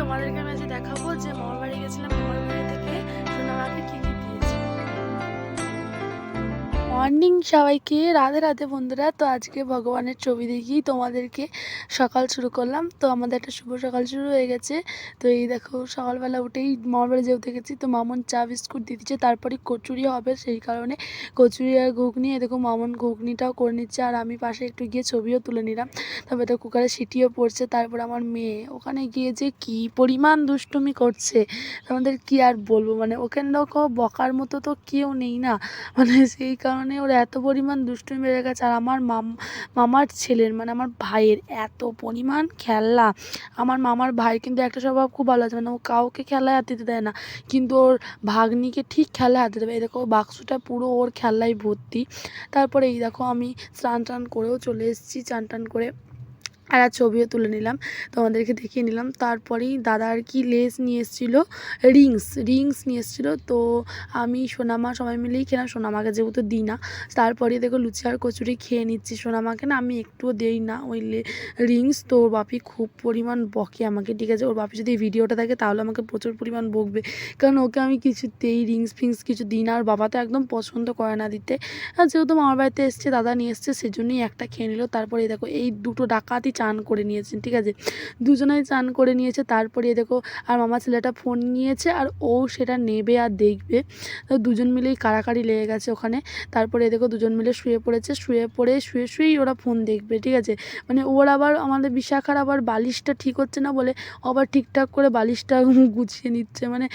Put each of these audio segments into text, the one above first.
তোমাদেরকে আমি আজ দেখাবো যে মামার বাড়ি গেছিলাম মামার বাড়ি থেকে সোনামাকে কি কি মর্নিং সবাইকে, রাধে রাধে বন্ধুরা। তো আজকে ভগবানের ছবি দেখিয়েই তোমাদেরকে সকাল শুরু করলাম। তো আমাদের একটা শুভ সকাল শুরু হয়ে গেছে। তো এই দেখো, সকালবেলা উঠেই মামার বাড়ি যেতে গেছি তো মামন চা, বিস্কুট দিয়ে দিচ্ছে। তারপরে কচুরি হবে, সেই কারণে কচুরি আর ঘুগনি। এ দেখো, মামন ঘুগনিটাও করে নিচ্ছে। আর আমি পাশে একটু গিয়ে ছবিও তুলে নিলাম। তবে তো কুকারে সিটিও পড়ছে। তারপর আমার মেয়ে ওখানে গিয়ে যে কি পরিমাণ দুষ্টুমি করছে আমাদের কি আর বলব? মানে ওখানে দেখো বকার মতো তো কেউ নেই না। মানে সেই কারণে ওর এত পরিমাণ দুষ্টুমি বেড়ে গেছে। আর আমার মাম, মামার ছেলের মানে আমার ভাইয়ের এত পরিমাণ খেলা। আমার মামার ভাই কিন্তু একটা স্বভাব খুব ভালো আছে মানে ও কাউকে খেলায় হাত দিতে দেয় না। কিন্তু ওর ভাগ্নিকে ঠিক খেলায় হাত দিতে দেবে এই দেখো, বাক্সটা পুরো ওর খেলায় ভর্তি। তারপরে এই দেখো, আমি স্নান টান করেও চলে এসেছি চান টান করে আর ছবিও তুলে নিলাম, তোমাদেরকে দেখিয়ে নিলাম। তারপরেই দাদা আর কি লেস নিয়ে এসেছিল রিংস রিংস নিয়ে এসেছিল। তো আমি, সোনামা সবাই মিলেই খেলাম সোনামাকে যেহেতু দিই না তারপরে দেখো লুচি আর কচুরি খেয়ে নিচ্ছি। সোনামাকে না আমি একটুও দেই না ওই রিংস তো ওর বাপি খুব পরিমাণ বকে আমাকে, ঠিক আছে? ওর বাপি যদি ভিডিওটা থাকে তাহলে আমাকে প্রচুর পরিমাণ বকবে। কারণ ওকে আমি কিছুতেই রিংস ফিংস কিছু দিই না, আর বাবা তো একদম পছন্দ করে না দিতে। আর যেহেতু মামার বাড়িতে এসছে, দাদা নিয়ে এসছে, সেজন্যই একটা খেয়ে নিল। তারপরে দেখো, এই দুটো ডাকাতি চান করে নিয়েছেন, ঠিক আছে? দুজনেই চান করে নিয়েছে, তারপরে দেখো, আর মামা ছেলেটা ফোন নিয়েছে, আর ও সেটা নেবে আর দেখবে। দুজন মিলেই কাড়াকাড়ি লেগে গেছে ওখানে। তারপরে দেখো, দুজন মিলে শুয়ে পড়েছে, শুয়ে পড়ে, শুয়ে শুয়েই ওরা ফোন দেখবে, ঠিক আছে? মানে ওর আবার, আমাদের বিশাখার আবার বালিশটা ঠিক হচ্ছে না বলে আবার ঠিকঠাক করে বালিশটা গুছিয়ে নিচ্ছে। মানে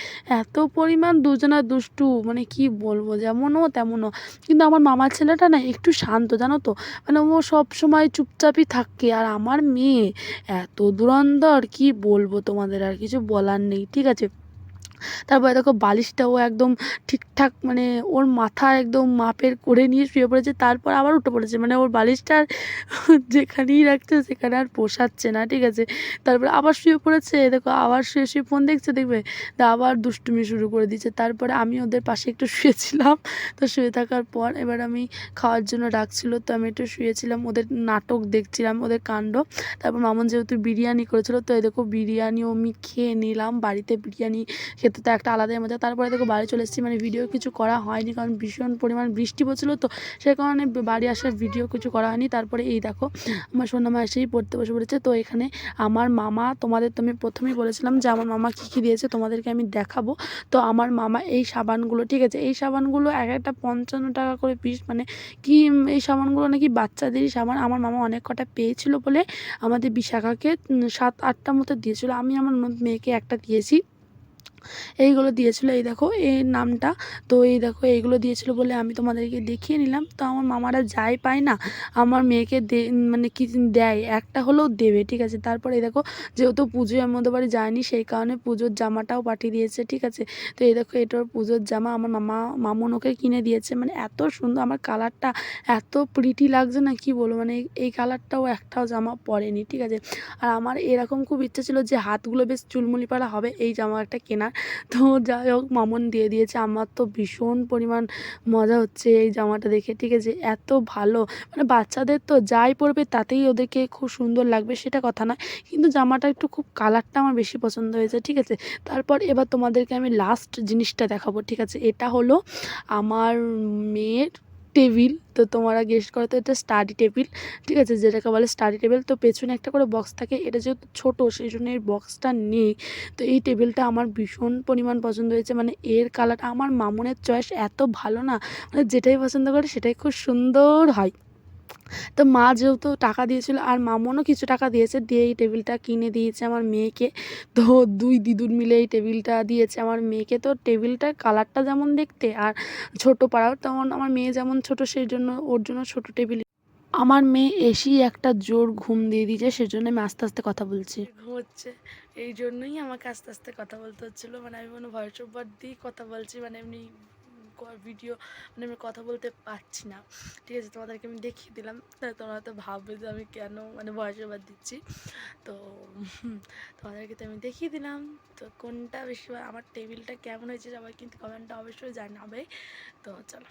এত পরিমাণ দুজনা দুষ্টু মানে কি বলব, যেমনও তেমনও। কিন্তু আমার মামার ছেলেটা না একটু শান্ত, জানো তো? মানে ও সব সময় চুপচাপই থাকে, আর আমার মেয়ে। এত ধুরন্ধর কি বলব তোমাদের আর কিছু বলার নেই ঠিক আছে? তারপরে দেখো বালিশটাও একদম ঠিকঠাক মানে ওর মাথা একদম মাপের করে নিয়ে শুয়ে পড়েছে, তারপর আবার উঠে পড়েছে। মানে ওর বালিশটা যেখানেই রাখছে সেখানে আর পোষাচ্ছে না, ঠিক আছে? তারপরে আবার শুয়ে পড়েছে, দেখো আবার শুয়ে শুয়ে ফোন দেখছে, দেখবে? আবার দুষ্টুমি শুরু করে দিচ্ছে তারপরে আমি ওদের পাশে একটু শুয়েছিলাম, তো শুয়ে থাকার পর এবার আমি খাওয়ার জন্য ডাকছিল, তো আমি একটু শুয়েছিলাম, ওদের নাটক দেখছিলাম, ওদের কাণ্ড। তারপর মামন যেহেতু বিরিয়ানি করেছিল, তো দেখো বিরিয়ানিও আমি খেয়ে নিলাম, বাড়িতে বিরিয়ানি খেতে তো একটা আলাদাই মজা। তারপরে দেখো বাড়ি চলে এসেছি মানে ভিডিও কিছু করা হয়নি, কারণ ভীষণ পরিমাণ বৃষ্টি পড়ছিল, তো সে কারণে বাড়ি আসার ভিডিও কিছু করা হয়নি। তারপরে এই দেখো, আমার সোনামা এসেই পড়তে বসে পড়েছে। তো এখানে আমার মামা, তোমাদের তো আমি প্রথমেই বলেছিলাম যে আমার মামা কী কী দিয়েছে, তোমাদেরকে আমি দেখাবো। তো আমার মামা এই সাবানগুলো, ঠিক আছে, এই সাবানগুলো এক একটা পঞ্চান্ন টাকা করে পিস মানে কি এই সাবানগুলো নাকি বাচ্চাদেরই সাবান। আমার মামা অনেক কটা পেয়েছিল বলে আমাদের বিশাখাকে সাত, আটটা মতো দিয়েছিল। আমি আমার মেয়েকে একটা দিয়েছি। এইগুলো দিয়েছিল, এই দেখো এই নামটা। তো এই দেখো, এইগুলো দিয়েছিল বলে আমি তোমাদেরকে দেখিয়ে নিলাম। তো আমার মামারা যাই পায় না, আমার মেয়েকে দে মানে কি দেয়, একটা হলেও দেবে, ঠিক আছে? তারপরে এই দেখো, যেহেতু পুজোয় আমাদের বাড়ি যায়নি সেই কারণে পুজোর জামাটাও পাঠিয়ে দিয়েছে, ঠিক আছে? তো এই দেখো, এটার পুজোর জামা আমার মামা, মামুন ওকে কিনে দিয়েছে। মানে এত সুন্দর, আমার কালারটা এত প্রিটি লাগছে না, কি বলব? মানে এই- কালারটাও একটাও জামা পরেনি, ঠিক আছে? আর আমার এরকম খুব ইচ্ছা ছিল যে হাতগুলো বেশ চুলমুলি পাড়া হবে, এই জামা একটা কেনার। তো যাই হোক, মামন দিয়ে দিয়েছে। আমার তো ভীষণ পরিমাণ মজা হচ্ছে এই জামাটা দেখে, ঠিক আছে? এত ভালো। মানে বাচ্চাদের তো যাই পরবে, তাতেই ওদেরকে খুব সুন্দর লাগবে, সেটা কথা নয়। কিন্তু জামাটা একটু খুব কালারটা আমার বেশি পছন্দ হয়েছে, ঠিক আছে? তারপর এবার তোমাদেরকে আমি লাস্ট জিনিসটা দেখাবো, ঠিক আছে? এটা হলো আমার মেয়ের টেবিল, তো তোমরা গেস্ট করো তো এটা স্টাডি টেবিল ঠিক আছে? যেটাকে বলে স্টাডি টেবিল তো পেছনে একটা করে বক্স থাকে, এটা যেহেতু ছোটো, সেই জন্য এই বক্সটা নেই। তো এই টেবিলটা আমার ভীষণ পরিমাণ পছন্দ হয়েছে মানে এর কালারটা আমার মামনের চয়েস এত ভালো না মানে যেটাই পছন্দ করে সেটাই খুব সুন্দর হয়। তো মা যেহেতু টাকা দিয়েছিল আর মামনও কিছু টাকা দিয়েছে, দিয়ে এই টেবিলটা কিনে দিয়েছে আমার মেয়েকে। তো দুই দিদুর মিলে এই টেবিলটা দিয়েছে আমার মেয়েকে। তো টেবিলটার কালারটা যেমন দেখতে আর ছোট পাড়াও তেমন, আমার মেয়ে যেমন ছোট সেই জন্য ওর জন্য ছোট টেবিল। আমার মেয়ে এসেই একটা জোর ঘুম দিয়ে দিয়েছে সেজন্য আমি আস্তে আস্তে কথা বলছি। হচ্ছে, এই জন্যই আমাকে আস্তে আস্তে কথা বলতে হচ্ছিল। মানে আমি মানে ভয়েস ওভার দিয়েই কথা বলছি মানে এমনি ভিডিও মানে আমি কথা বলতে পারছি না। ঠিক আছে, তোমাদেরকে আমি দেখিয়ে দিলাম। তা তোমরা তো ভাববে যে আমি কেন মানে ভয়েস ওভার দিচ্ছি। তো তোমাদেরকে তো আমি দেখিয়ে দিলাম। তো কোনটা বেশি আমার টেবিলটা কেমন হয়েছে সবাই কিন্তু কমেন্টটা অবশ্যই জানাবে। তো চলো।